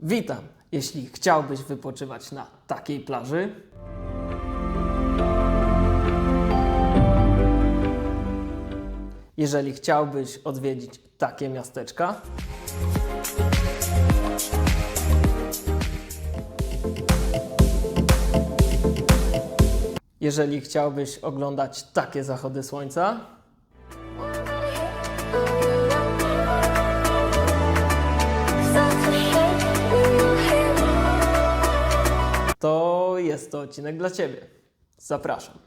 Witam! Jeśli chciałbyś wypoczywać na takiej plaży, jeżeli chciałbyś odwiedzić takie miasteczka, jeżeli chciałbyś oglądać takie zachody słońca, jest to odcinek dla Ciebie. Zapraszam.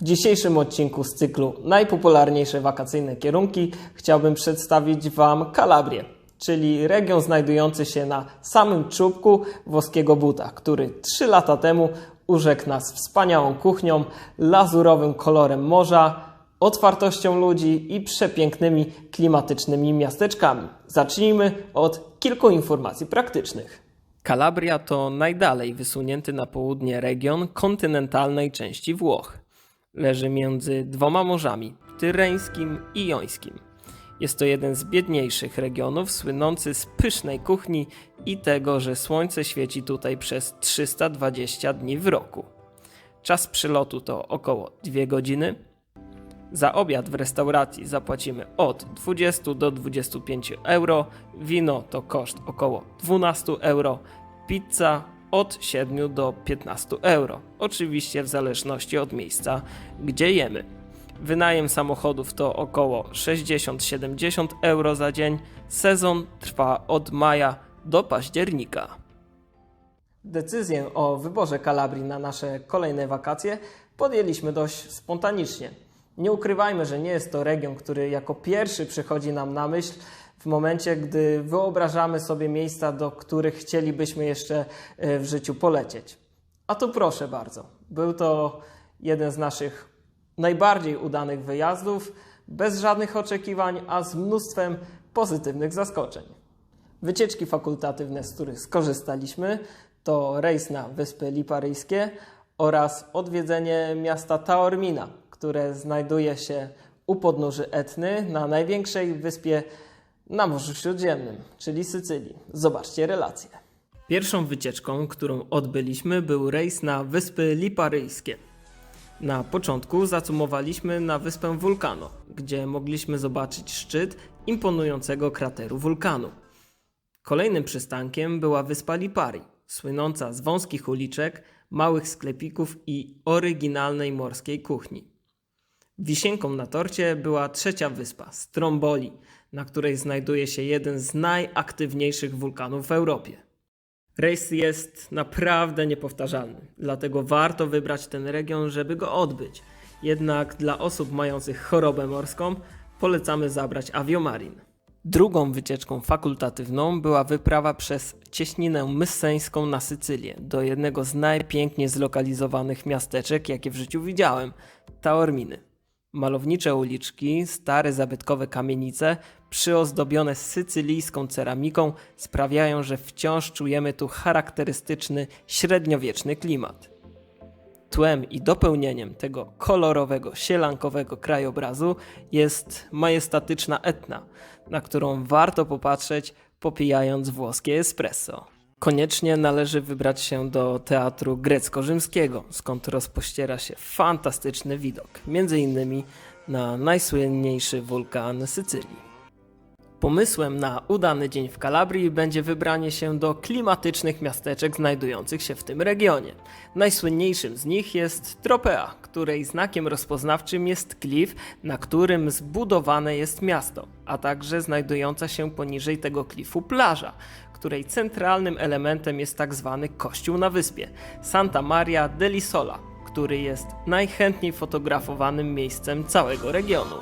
W dzisiejszym odcinku z cyklu Najpopularniejsze wakacyjne kierunki chciałbym przedstawić Wam Kalabrię, czyli region znajdujący się na samym czubku włoskiego buta, który 3 lata temu urzekł nas wspaniałą kuchnią, lazurowym kolorem morza, otwartością ludzi i przepięknymi klimatycznymi miasteczkami. Zacznijmy od kilku informacji praktycznych. Kalabria to najdalej wysunięty na południe region kontynentalnej części Włoch. Leży między dwoma morzami, Tyreńskim i Jońskim. Jest to jeden z biedniejszych regionów, słynący z pysznej kuchni i tego, że słońce świeci tutaj przez 320 dni w roku. Czas przylotu to około 2 godziny. Za obiad w restauracji zapłacimy od 20 do 25 euro, wino to koszt około 12 euro, pizza od 7 do 15 euro. Oczywiście w zależności od miejsca, gdzie jemy. Wynajem samochodów to około 60-70 euro za dzień. Sezon trwa od maja do października. Decyzję o wyborze Kalabrii na nasze kolejne wakacje podjęliśmy dość spontanicznie. Nie ukrywajmy, że nie jest to region, który jako pierwszy przychodzi nam na myśl w momencie, gdy wyobrażamy sobie miejsca, do których chcielibyśmy jeszcze e, w życiu polecieć. A tu proszę bardzo. Był to jeden z naszych najbardziej udanych wyjazdów, bez żadnych oczekiwań, a z mnóstwem pozytywnych zaskoczeń. Wycieczki fakultatywne, z których skorzystaliśmy, to rejs na Wyspy Liparyjskie oraz odwiedzenie miasta Taormina, które znajduje się u podnóży Etny na największej wyspie na Morzu Śródziemnym, czyli Sycylii. Zobaczcie relację. Pierwszą wycieczką, którą odbyliśmy, był rejs na Wyspy Liparyjskie. Na początku zacumowaliśmy na wyspę Wulkano, gdzie mogliśmy zobaczyć szczyt imponującego krateru wulkanu. Kolejnym przystankiem była wyspa Lipari, słynąca z wąskich uliczek, małych sklepików i oryginalnej morskiej kuchni. Wisienką na torcie była trzecia wyspa, Stromboli, na której znajduje się jeden z najaktywniejszych wulkanów w Europie. Rejs jest naprawdę niepowtarzalny, dlatego warto wybrać ten region, żeby go odbyć. Jednak dla osób mających chorobę morską polecamy zabrać Aviomarin. Drugą wycieczką fakultatywną była wyprawa przez cieśninę mysseńską na Sycylię, do jednego z najpiękniej zlokalizowanych miasteczek, jakie w życiu widziałem Taorminy. Malownicze uliczki, stare zabytkowe kamienice, przyozdobione sycylijską ceramiką sprawiają, że wciąż czujemy tu charakterystyczny średniowieczny klimat. Tłem i dopełnieniem tego kolorowego, sielankowego krajobrazu jest majestatyczna Etna, na którą warto popatrzeć popijając włoskie espresso. Koniecznie należy wybrać się do teatru grecko-rzymskiego, skąd rozpościera się fantastyczny widok, między innymi na najsłynniejszy wulkan Sycylii. Pomysłem na udany dzień w Kalabrii będzie wybranie się do klimatycznych miasteczek znajdujących się w tym regionie. Najsłynniejszym z nich jest Tropea, której znakiem rozpoznawczym jest klif, na którym zbudowane jest miasto, a także znajdująca się poniżej tego klifu plaża, której centralnym elementem jest tak zwany kościół na wyspie Santa Maria dell'Isola, który jest najchętniej fotografowanym miejscem całego regionu.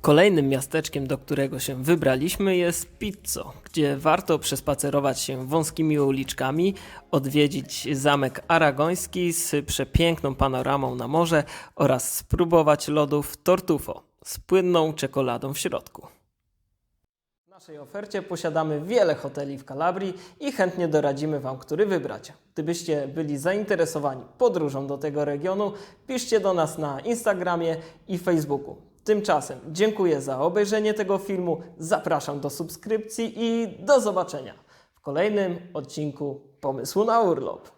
Kolejnym miasteczkiem, do którego się wybraliśmy jest Pizzo, gdzie warto przespacerować się wąskimi uliczkami, odwiedzić zamek aragoński z przepiękną panoramą na morze oraz spróbować lodów Tortufo z płynną czekoladą w środku. Naszej ofercie posiadamy wiele hoteli w Kalabrii i chętnie doradzimy Wam, który wybrać. Gdybyście byli zainteresowani podróżą do tego regionu, piszcie do nas na Instagramie i Facebooku. Tymczasem dziękuję za obejrzenie tego filmu, zapraszam do subskrypcji i do zobaczenia w kolejnym odcinku Pomysłu na urlop.